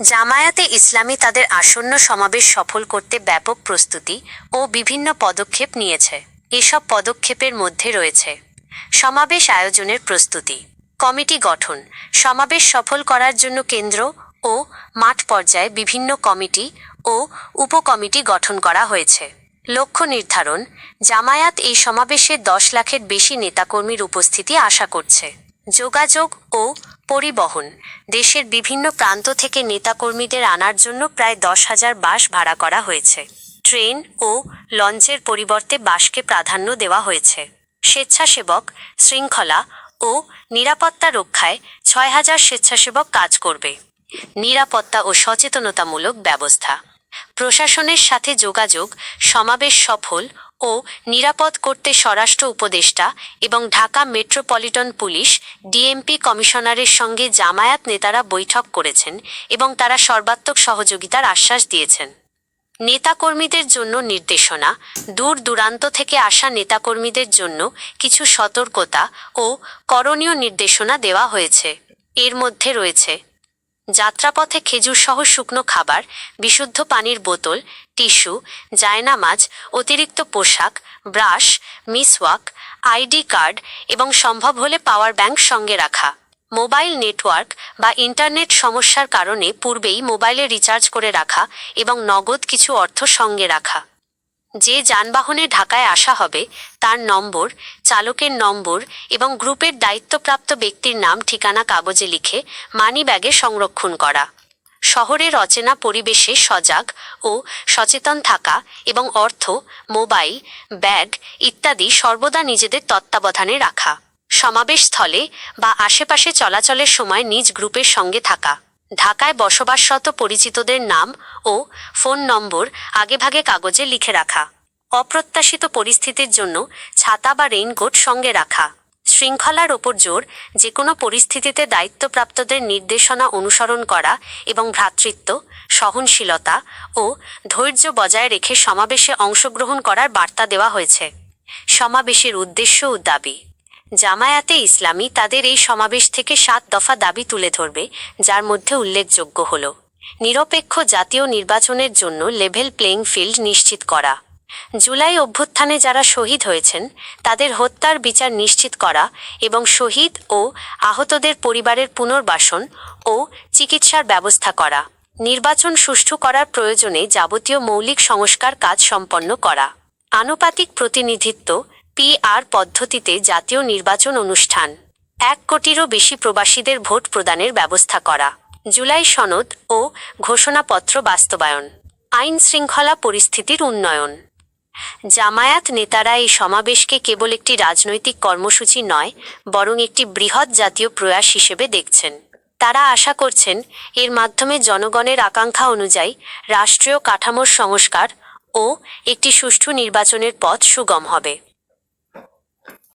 জামায়াতে ইসলামী তাদের আসন্ন সমাবেশ সফল করতে ব্যাপক প্রস্তুতি ও বিভিন্ন পদক্ষেপ নিয়েছে। এসব পদক্ষেপের মধ্যে রয়েছে সমাবেশ আয়োজনের প্রস্তুতি, কমিটি গঠন, সমাবেশ সফল করার জন্য কেন্দ্র ও মাঠ পর্যায়ে বিভিন্ন কমিটি ও উপকমিটি গঠন করা হয়েছে। লক্ষ্য নির্ধারণ, জামায়াত এই সমাবেশে দশ লাখের বেশি নেতাকর্মীর উপস্থিতি আশা করছে। যোগাযোগ ও পরিবহন। দেশের বিভিন্ন প্রান্ত থেকে নেতাকর্মীদের আনার জন্য প্রায় দশ হাজার বাস ভাড়া করা হয়েছে। ট্রেন ও লঞ্চের পরিবর্তে বাসকে প্রাধান্য দেওয়া হয়েছে। স্বেচ্ছাসেবক শৃঙ্খলা ও নিরাপত্তা রক্ষায় ছয় হাজার স্বেচ্ছাসেবক কাজ করবে। নিরাপত্তা ও সচেতনতামূলক ব্যবস্থা। প্রশাসনের সাথে যোগাযোগ, সমাবেশ সফল ও নিরাপদ করতে স্বরাষ্ট্র উপদেষ্টা এবং ঢাকা মেট্রোপলিটন পুলিশ, ডিএমপি কমিশনারের সঙ্গে জামায়াত নেতারা বৈঠক করেছেন এবং তারা সর্বাত্মক সহযোগিতার আশ্বাস দিয়েছেন। নেতাকর্মীদের জন্য নির্দেশনা, দূর দূরান্ত থেকে আসা নেতাকর্মীদের জন্য কিছু সতর্কতা ও করণীয় নির্দেশনা দেওয়া হয়েছে। এর মধ্যে রয়েছে যাত্রাপথে খেজুর সহ শুকনো খাবার, বিশুদ্ধ পানির বোতল, টিস্যু, জায়নামাজ, অতিরিক্ত পোশাক, ব্রাশ, মিসওয়াক, আইডি কার্ড এবং সম্ভব হলে পাওয়ার ব্যাংক সঙ্গে রাখা। মোবাইল নেটওয়ার্ক বা ইন্টারনেট সমস্যার কারণে পূর্বেই মোবাইলে রিচার্জ করে রাখা এবং নগদ কিছু অর্থ সঙ্গে রাখা। যে যানবাহনে ঢাকায় আসা হবে, তার নম্বর, চালকের নম্বর এবং গ্রুপের দায়িত্বপ্রাপ্ত ব্যক্তির নাম, ঠিকানা কাগজে লিখে মানি ব্যাগে সংরক্ষণ করা। শহরের অচেনা পরিবেশে সজাগ ও সচেতন থাকা এবং অর্থ, মোবাইল, ব্যাগ ইত্যাদি সর্বদা নিজেদের তত্ত্বাবধানে রাখা। সমাবেশস্থলে বা আশেপাশে চলাচলের সময় নিজ গ্রুপের সঙ্গে থাকা। ঢাকায় বসবাসরত পরিচিতদের নাম ও ফোন নম্বর আগেভাগে কাগজে লিখে রাখা। অপ্রত্যাশিত পরিস্থিতির জন্য ছাতা বা রেইনকোট সঙ্গে রাখা। শৃঙ্খলার ওপর জোর যে কোনো পরিস্থিতিতে দায়িত্বপ্রাপ্তদের নির্দেশনা অনুসরণ করা এবং ভ্রাতৃত্ব, সহনশীলতা ও ধৈর্য বজায় রেখে সমাবেশে অংশগ্রহণ করার বার্তা দেওয়া হয়েছে। সমাবেশের উদ্দেশ্য ও দাবি। জামায়াতে ইসলামী তাদের এই সমাবেশ থেকে সাত দফা দাবি তুলে ধরবে, যার মধ্যে উল্লেখযোগ্য হল, নিরপেক্ষ জাতীয় নির্বাচনের জন্য লেভেল প্লেইং ফিল্ড নিশ্চিত করা, জুলাই অভ্যুত্থানে যারা শহীদ হয়েছেন, তাদের হত্যার বিচার নিশ্চিত করা এবং শহীদ ও আহতদের পরিবারের পুনর্বাসন ও চিকিৎসার ব্যবস্থা করা, নির্বাচন সুষ্ঠু করার প্রয়োজনে যাবতীয় মৌলিক সংস্কার কাজ সম্পন্ন করা, আনুপাতিক প্রতিনিধিত্ব পিআর পদ্ধতিতে জাতীয় নির্বাচন অনুষ্ঠান। এক কোটিরও বেশি প্রবাসীদের ভোট প্রদানের ব্যবস্থা করা। জুলাই সনদ ও ঘোষণাপত্র বাস্তবায়ন। আইন শৃঙ্খলা পরিস্থিতির উন্নয়ন। জামায়াত নেতারা এই সমাবেশকে কেবল একটি রাজনৈতিক কর্মসূচি নয়, বরং একটি বৃহৎ জাতীয় প্রয়াস হিসেবে দেখছেন। তারা আশা করছেন, এর মাধ্যমে জনগণের আকাঙ্ক্ষা অনুযায়ী রাষ্ট্রীয় কাঠামোর সংস্কার ও একটি সুষ্ঠু নির্বাচনের পথ সুগম হবে।